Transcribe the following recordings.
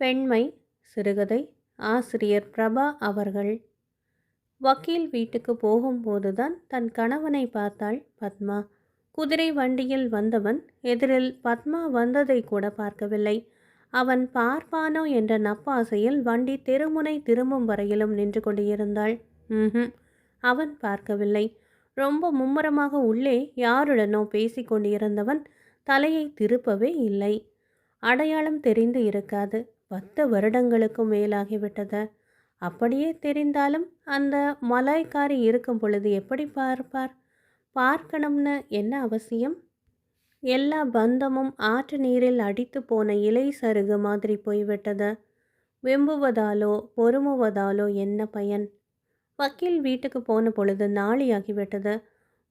பெண்மை சிறுகதை ஆசிரியர் பிரபா அவர்கள். வக்கீல் வீட்டுக்கு போகும்போதுதான் தன் கணவனை பார்த்தாள் பத்மா. குதிரை வண்டியில் வந்தவன் எதிரில் பத்மா வந்ததை கூட பார்க்கவில்லை. அவன் பார்ப்பானோ என்ற நப்பாசையில் வண்டி தெருமுனை திரும்பும் வரையிலும் நின்று கொண்டிருந்தாள். ம் அவன் பார்க்கவில்லை. ரொம்ப மும்முரமாக உள்ளே யாருடனோ பேசிக் கொண்டிருந்தவன் தலையை திருப்பவே இல்லை. அடையாளம் தெரிந்து இருக்காது. பத்து வருடங்களுக்கும் மேலாகிவிட்டது. அப்படியே தெரிந்தாலும் அந்த மலாய்க்காரி இருக்கும் பொழுது எப்படி பார்ப்பார்? பார்க்கணும்னு என்ன அவசியம்? எல்லா பந்தமும் ஆற்று நீரில் அடித்து போன இலை சருகு மாதிரி போய்விட்டது. வெம்புவதாலோ பொறுமுவதாலோ என்ன பயன்? வக்கீல் வீட்டுக்கு போன பொழுது நாளியாகிவிட்டது.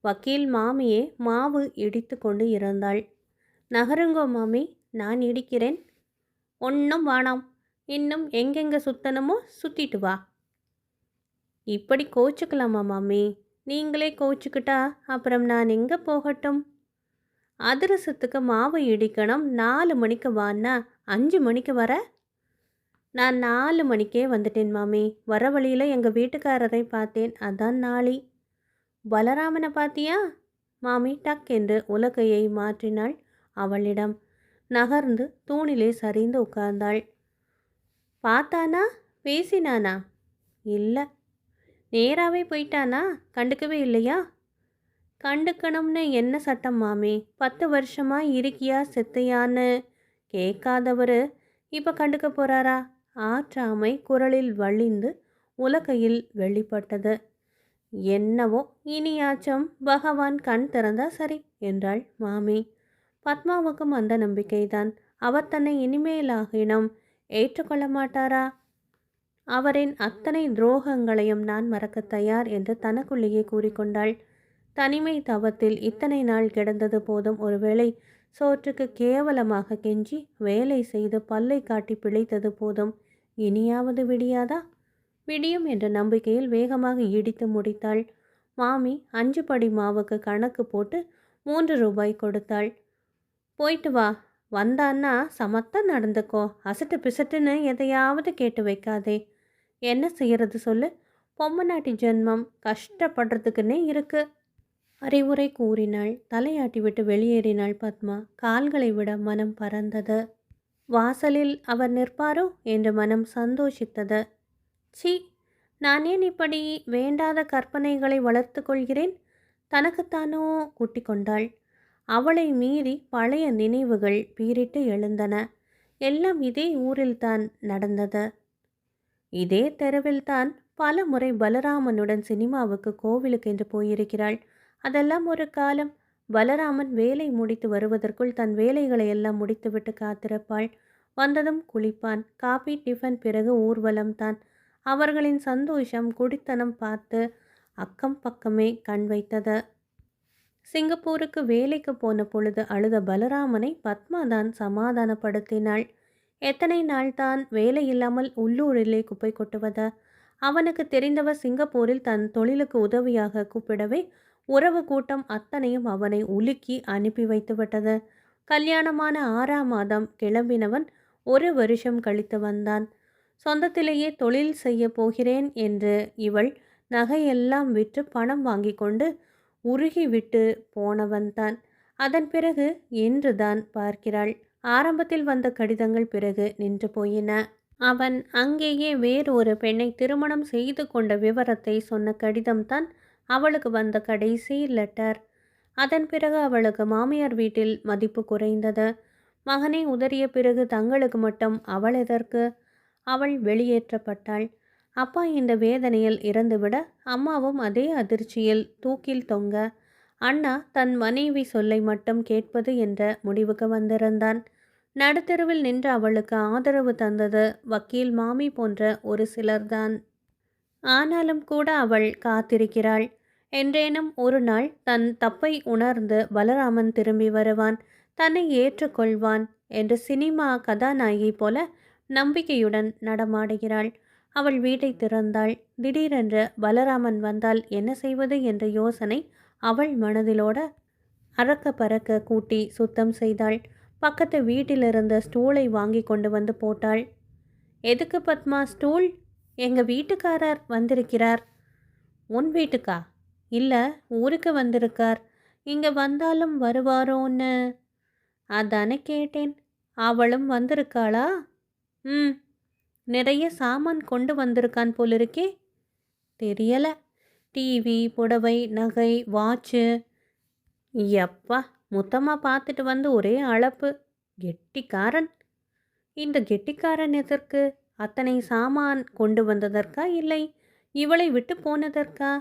வக்கீல் மாமியே மாவு இடித்து கொண்டு இருந்தாள். நகருங்கோ மாமி நான் இடிக்கிறேன். ஒன்றும் வேணாம். இன்னும் எங்கெங்கே சுத்தணுமோ சுற்றிட்டு வா. இப்படி கோச்சுக்கலாமா மாமி? நீங்களே கோச்சுக்கிட்டா அப்புறம் நான் எங்கே போகட்டும்? அதிரசத்துக்கு மாவு இடிக்கணும். நாலு மணிக்கு வான்னா அஞ்சு மணிக்கு வர? நான் நாலு மணிக்கே வந்துட்டேன் மாமி. வர வழியில் எங்கள் வீட்டுக்காரரை பார்த்தேன். அதான் நாளி. பலராமனை பார்த்தியா மாமி டக் என்று உலகையை மாற்றினாள் அவளிடம். நகர்ந்து தூணிலே சரிந்து உட்கார்ந்தாள். பார்த்தானா? பேசினானா? இல்லை. நேராகவே போயிட்டானா? கண்டுக்கவே இல்லையா? கண்டுக்கணும்னு என்ன சட்டம் மாமி? பத்து வருஷமா இருக்கியா செத்தையான்னு? கேட்காதவர். இப்போ கண்டுக்க போகிறாரா ஆற்றாமை குரலில் வழிந்து உலகையில் வெளிப்பட்டது. என்னவோ இனியாச்சும் பகவான் கண் திறந்தா சரி என்றாள் மாமி. பத்மாவுக்கும் அந்த நம்பிக்கைதான். அவர் தன்னை இனிமேலாகினும் ஏற்றுக்கொள்ள மாட்டாரா? அவரின் அத்தனை துரோகங்களையும் நான் மறக்க தயார் என்று தனக்குள்ளேயே கூறிக்கொண்டாள். தனிமை தவத்தில் இத்தனை நாள் கிடந்தது போதும் ஒருவேளை சோற்றுக்கு கேவலமாக கெஞ்சி வேலை செய்து பல்லை காட்டி பிழைத்தது போதும் இனியாவது விடியாதா? விடியும் என்ற நம்பிக்கையில் வேகமாக இடித்து முடித்தாள். மாமி அஞ்சு படி மாவுக்கு கணக்கு போட்டு மூன்று ரூபாய் கொடுத்தாள். போயிட்டு வா. வந்தான்னா சமத்தா நடந்துக்கோ. அசட்டு பிசட்டுன்னு எதையாவது கேட்டு வைக்காதே. என்ன செய்யறது சொல்லு. பொம்மநாட்டி ஜென்மம் கஷ்டப்படுறதுக்குன்னே இருக்கு. அறிவுரை கூறினாள். தலையாட்டி விட்டு வெளியேறினாள் பத்மா. கால்களை விட மனம் பறந்தது வாசலில் அவர் நிற்பாரோ என்று மனம் சந்தோஷித்தது. சி நான் ஏன் இப்படி வேண்டாத கற்பனைகளை வளர்த்து கொள்கிறேன்? தனக்குத்தானோ குட்டி கொண்டாள். அவளை மீறி பழைய நினைவுகள் பீரிட்டு எழுந்தன. எல்லாம் இதே ஊரில்தான் நடந்தது. இதே தெருவில்தான் பல முறை பலராமனுடன் சினிமாவுக்கு கோவிலுக்கு என்று போயிருக்கிறாள். அதெல்லாம் ஒரு காலம். பலராமன் வேலை முடித்து வருவதற்குள் தன் வேலைகளை எல்லாம் முடித்துவிட்டு காத்திருப்பாள். வந்ததும் குளிப்பான். காபி டிஃபன் பிறகு ஊர்வலம் தான் அவர்களின் சந்தோஷம் குடித்தனம் பார்த்து அக்கம் பக்கமே கண் வைத்தது. சிங்கப்பூருக்கு வேலைக்கு போன பொழுது அழுத பலராமனை பத்மா தான் சமாதானப்படுத்தினாள். எத்தனை நாள் தான் வேலை இல்லாமல் உள்ளூரிலே குப்பை கொட்டுவது? அவனுக்கு தெரிந்தவர் சிங்கப்பூரில் தன் தொழிலுக்கு உதவியாக கூப்பிடவே உறவு கூட்டம் அத்தனையும் அவனை உலுக்கி அனுப்பி வைத்துவிட்டது. கல்யாணமான ஆறாம் மாதம் கிளம்பினவன் ஒரு வருஷம் கழித்து வந்தான். சொந்தத்திலேயே தொழில் செய்ய போகிறேன் என்று இவள் நகையெல்லாம் விற்று பணம் வாங்கி கொண்டு உருகிவிட்டு போனவன்தான் அதன் பிறகு என்றுதான் பார்க்கிறாள். ஆரம்பத்தில் வந்த கடிதங்கள் பிறகு நின்று போயின. அவன் அங்கேயே வேறு ஒரு பெண்ணை திருமணம் செய்து கொண்ட விவரத்தை சொன்ன கடிதம்தான் அவளுக்கு வந்த கடைசி லெட்டர் அதன் பிறகு அவளுக்கு மாமியார் வீட்டில் மதிப்பு குறைந்தது. மகனை உதறிய பிறகு தங்களுக்கு மட்டும் அவள் எதற்கு? அவள் வெளியேற்றப்பட்டாள். அப்பா இந்த வேதனையில் இறந்துவிட அம்மாவும் அதே அதிர்ச்சியில் தூக்கில் தொங்க அண்ணா தன் மனைவி சொல்லை மட்டும் கேட்பது என்ற முடிவுக்கு வந்திருந்தான். நடுத்தெருவில் நின்று அவளுக்கு ஆதரவு தந்தது வக்கீல் மாமி போன்ற ஒரு சிலர்தான். ஆனாலும் கூட அவள் காத்திருக்கிறாள். என்றேனும் ஒரு நாள் தன் தப்பை உணர்ந்து பலராமன் திரும்பி வருவான் தன்னை ஏற்றுக்கொள்வான் என்று சினிமா கதாநாயகி போல நம்பிக்கையுடன் நடமாடுகிறாள். அவள் வீட்டை திறந்தாள். திடீரென்று பலராமன் வந்தால் என்ன செய்வது என்ற யோசனை அவள் மனதிலோட அறக்க பறக்க கூட்டி சுத்தம் செய்தாள். பக்கத்து வீட்டிலிருந்த ஸ்டூலை வாங்கி கொண்டு வந்து போட்டாள். எதுக்கு பத்மா ஸ்டூல்? எங்கள் வீட்டுக்காரர் வந்திருக்கிறார். உன் வீட்டுக்கா? இல்லை ஊருக்கு வந்திருக்கார். இங்கே வந்தாலும் வருவாரோன்னு. அதானே கேட்டேன். அவளும் வந்திருக்காளா? ம். நிறைய சாமான் கொண்டு வந்திருக்கான் போலிருக்கே. தெரியல. டிவி புடவை நகை வாட்சு எப்பா மொத்தமாக பார்த்துட்டு வந்து ஒரே அளப்பு கெட்டிக்காரன். இந்த கெட்டிக்காரன் எதற்கு? அத்தனை சாமான் கொண்டு வந்ததற்கா இல்லை? இவளை விட்டு போனதற்கா?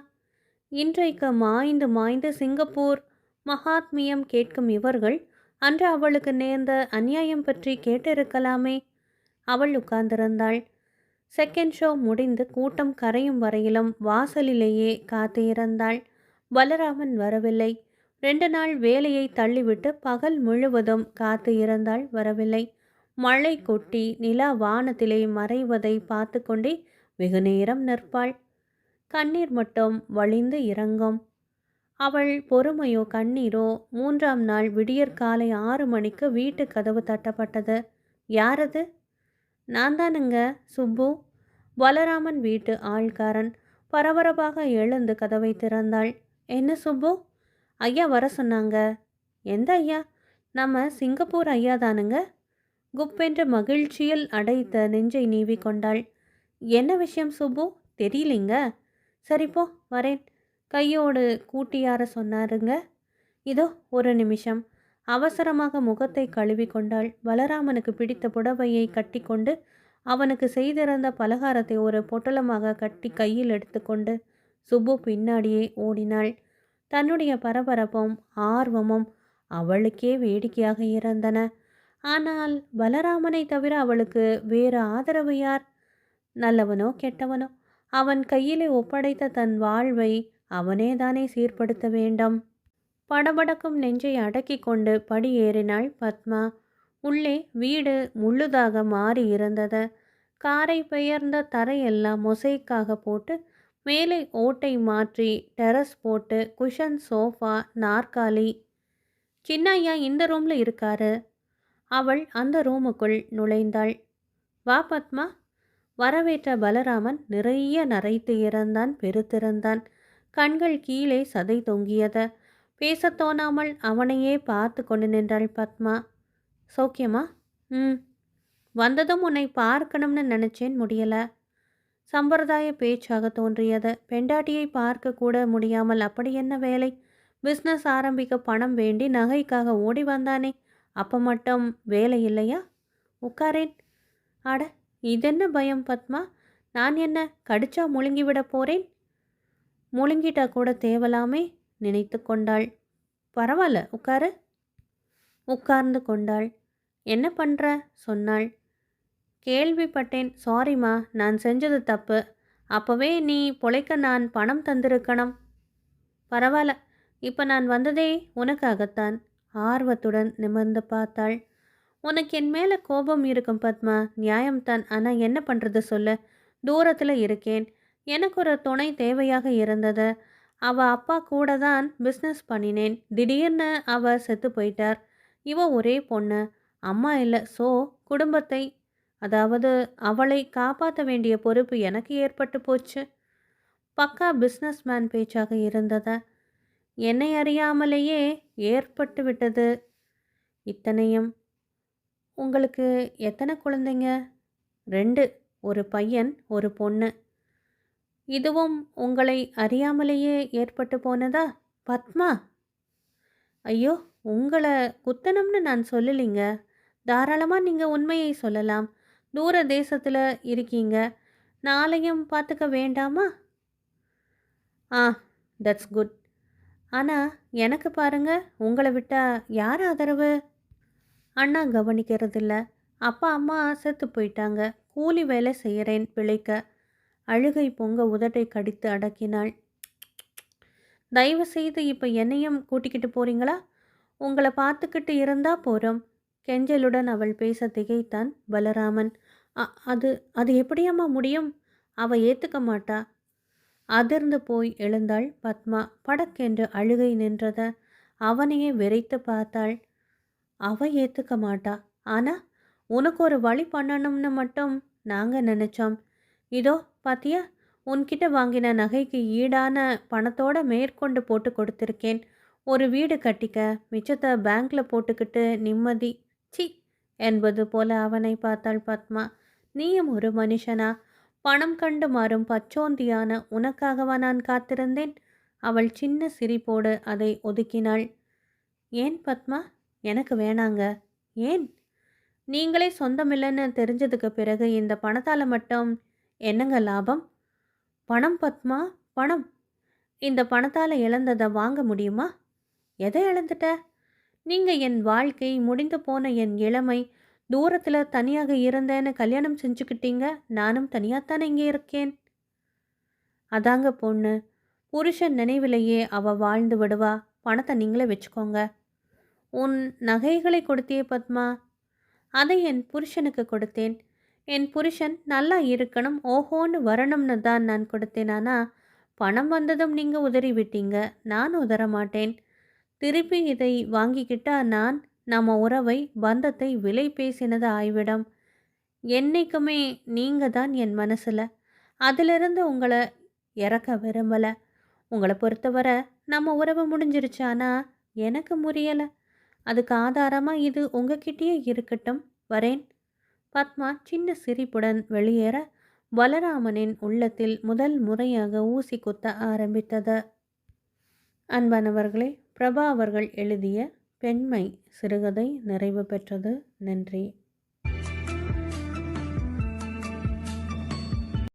இன்றைக்கு மாய்ந்து மாய்ந்து சிங்கப்பூர் மகாத்மியம் கேட்கும் இவர்கள் அன்று அவளுக்கு நேர்ந்த அநியாயம் பற்றி கேட்டிருக்கலாமே. அவள் உட்கார்ந்திருந்தாள். செகண்ட் ஷோ முடிந்து கூட்டம் கரையும் வரையிலும் வாசலிலேயே காத்திருந்தாள். பலராமன் வரவில்லை. ரெண்டு நாள் வேலையை தள்ளிவிட்டு பகல் முழுவதும் காத்து இருந்தாள் வரவில்லை. மழை கொட்டி நிலா வானத்திலே மறைவதை பார்த்து கொண்டே வெகு நேரம் நிற்பாள். கண்ணீர் மட்டும் வழிந்து இறங்கும். அவள் பொறுமையோ கண்ணீரோ மூன்றாம் நாள் விடியற்காலை ஆறு மணிக்கு வீட்டு கதவு தட்டப்பட்டது. யாரது? நான் தானுங்க சுப்பு பலராமன் வீட்டு ஆள்காரன். பரபரப்பாக எழுந்து கதவை திறந்தாள். என்ன சுப்பு ஐயா வர சொன்னாங்க. எந்த ஐயா? நம்ம சிங்கப்பூர் ஐயா தானுங்க குப்பென்ற மகிழ்ச்சியில் அடைத்த நெஞ்சை நீவி கொண்டாள் என்ன விஷயம் சுப்பு தெரியலிங்க. சரிப்போ வரேன். கையோடு கூட்டியார சொன்னாருங்க. இதோ ஒரு நிமிஷம். அவசரமாக முகத்தை கழுவி கொண்டாள் பலராமனுக்கு பிடித்த புடவையை கட்டிக்கொண்டு அவனுக்கு செய்திருந்த பலகாரத்தை ஒரு பொட்டலமாக கட்டி கையில் எடுத்துக்கொண்டு சுப்பு பின்னாடியே ஓடினாள். தன்னுடைய பரபரப்பும் ஆர்வமும் அவளுக்கே வேடிக்கையாக இருந்தன. ஆனால் பலராமனை தவிர அவளுக்கு வேறு ஆதரவு யார்? நல்லவனோ கெட்டவனோ? அவன் கையிலே ஒப்படைத்த தன் வாழ்வை அவனேதானே சீர்படுத்த வேண்டும். படபடக்கும் நெஞ்சை அடக்கி கொண்டு படியேறினாள் பத்மா. உள்ளே வீடு முள்ளுதாக மாறி இருந்தது. காரை பெயர்ந்த தரையெல்லாம் மொசைக்காக போட்டு மேலே ஓட்டை மாற்றி டெரஸ் போட்டு குஷன் சோஃபா நாற்காலி. சின்னையா இந்த ரூமில் இருக்காரு. அவள் அந்த ரூமுக்குள் நுழைந்தாள். வா பத்மா. வரவேற்ற பலராமன் நிறைய நரைத்து இறந்தான் பெருத்திருந்தான். கண்கள் கீழே சதை தொங்கியது. பேசத் தோணாமல் அவனையே பார்த்து கொண்டு நின்றாள் பத்மா. சௌக்கியமா? ம். வந்ததும் உன்னை பார்க்கணும்னு நினச்சேன் முடியலை. சம்பிரதாய பேச்சாக தோன்றியது. பெண்டாட்டியை பார்க்க கூட முடியாமல் அப்படி என்ன வேலை? பிஸ்னஸ் ஆரம்பிக்க பணம் வேண்டி நகைக்காக ஓடி வந்தானே அப்போ மட்டும் வேலை இல்லையா? உட்காரேன். அட இதென்ன பயம் பத்மா? நான் என்ன கடிச்சா முழுங்கிவிட போகிறேன் முழுங்கிட்டா கூட தேவலாமே. நினைத்து கொண்டாள். பரவாயில்ல உட்காரு. உட்கார்ந்து கொண்டாள். என்ன பண்ணுற சொன்னாள். கேள்விப்பட்டேன் சாரிம்மா நான் செஞ்சது தப்பு. அப்போவே நீ பொழைக்க நான் பணம் தந்திருக்கணும். பரவாயில்ல இப்போ நான் வந்ததே உனக்காகத்தான். ஆர்வத்துடன் நிமிர்ந்து பார்த்தாள். உனக்கு என் மேலே கோபம் இருக்கும் பத்மா நியாயம்தான். ஆனால் என்ன பண்ணுறது சொல்லு. தூரத்தில் இருக்கேன். எனக்கு ஒரு துணை தேவையாக இருந்தது. அவள் அப்பா கூட தான் பிஸ்னஸ் பண்ணினேன். திடீர்னு அவ செத்து போயிட்டார். இவ ஒரே பொண்ணு. அம்மா இல்லை. ஸோ குடும்பத்தை அதாவது அவளை காப்பாற்ற வேண்டிய பொறுப்பு எனக்கு ஏற்பட்டு போச்சு. பக்கா பிஸ்னஸ் மேன் பேச்சாக இருந்தது. என்னை அறியாமலேயே ஏற்பட்டு விட்டது இத்தனையும். உங்களுக்கு எத்தனை குழந்தைங்க? ரெண்டு. ஒரு பையன் ஒரு பொண்ணு. இதுவும் உங்களை அறியாமலேயே ஏற்பட்டு போனதா பத்மா? ஐயோ உங்களை குத்தனம்னு நான் சொல்லலைங்க. தாராளமாக நீங்கள் உண்மையை சொல்லலாம். தூர தேசத்தில் இருக்கீங்க. நாளையும் பார்த்துக்க வேண்டாமா? ஆ தட்ஸ் குட் ஆனால் எனக்கு பாருங்க உங்களை விட்டால் யார் ஆதரவு? அண்ணா கவனிக்கிறதில்ல. அப்பா அம்மா செத்து போயிட்டாங்க. கூலி வேலை செய்கிறேன் பிழைக்க அழுகை பொங்க உதட்டை கடித்து அடக்கினாள். தயவு செய்து இப்போ என்னையும் கூட்டிக்கிட்டு போறீங்களா? உங்களை பார்த்துக்கிட்டு இருந்தா போகிறோம் கெஞ்சலுடன் அவள் பேச திகைத்தான் பலராமன். "அ- அது அது எப்படியம்மா முடியும்? அவ ஏற்றுக்க மாட்டா. அதிர்ந்து போய் எழுந்தாள் பத்மா. படக்கென்று அழுகை நின்றத அவனையே விரைத்து பார்த்தாள். அவ ஏற்றுக்க மாட்டா. ஆனா உனக்கு ஒரு வழி பண்ணணும்னு மட்டும் நாங்கள் நினச்சோம். இதோ பாத்தியா? உன்கிட்ட வாங்கின நகைக்கு ஈடான பணத்தோட மேற்கொண்டு போட்டு கொடுத்துருக்கேன். ஒரு வீடு கட்டிக்க மிச்சத்தை பேங்க்ல போட்டுக்கிட்டு நிம்மதி. சி என்பது போல அவனை பார்த்தாள் பத்மா. நீயும் ஒரு மனுஷனா? பணம் கண்டு மாறும் பச்சோந்தியான உனக்காகவா நான் காத்திருந்தேன்? அவள் சின்ன சிரிப்போடு அதை ஒதுக்கினாள். ஏன் பத்மா? எனக்கு வேணாங்க. ஏன்? நீங்களே சொந்தமில்லைன்னு தெரிஞ்சதுக்கு பிறகு இந்த பணத்தால் மட்டும் என்னங்க லாபம்? பணம் பத்மா? பணம். இந்த பணத்தால் இழந்ததை வாங்க முடியுமா? எதை இழந்துட்ட? நீங்கள் என் வாழ்க்கை முடிந்து போன என் இளமை தூரத்தில் தனியாக இருந்தேன்னு கல்யாணம் செஞ்சுக்கிட்டீங்க. நானும் தனியாகத்தானே இங்கே இருக்கேன். அதாங்க பொண்ணு. புருஷன் நினைவிலேயே அவள் வாழ்ந்து விடுவா. பணத்தை நீங்களே வச்சுக்கோங்க. உன் நகைகளை கொடுத்தியே பத்மா. அதை என் புருஷனுக்கு கொடுத்தேன். என் புருஷன் நல்லா இருக்கணும் ஓஹோன்னு வரணும்னு தான் நான் கொடுத்தேன் ஆனால் பணம் வந்ததும் நீங்கள் உதறி விட்டீங்க நான் உதற மாட்டேன். திருப்பி இதை வாங்கிக்கிட்டா நான் நம்ம உறவை பந்தத்தை விலை பேசினது ஆய்விடம். என்றைக்குமே நீங்கள் தான் என் மனசில். அதிலிருந்து உங்களை இறக்க விரும்பலை. உங்களை பொறுத்தவரை நம்ம உறவு முடிஞ்சிருச்சானா எனக்கு முரியலை அதுக்கு ஆதாரமாக இது உங்ககிட்டயே இருக்கட்டும் வரேன். பத்மா சின்ன சிரிப்புடன் வெளியேற பலராமனின் உள்ளத்தில் முதல் முறையாக ஊசி குத்த ஆரம்பித்தது. அன்பானவர்களே பிரபா அவர்கள் எழுதிய பெண்மை சிறுகதை நிறைவு பெற்றது. நன்றி.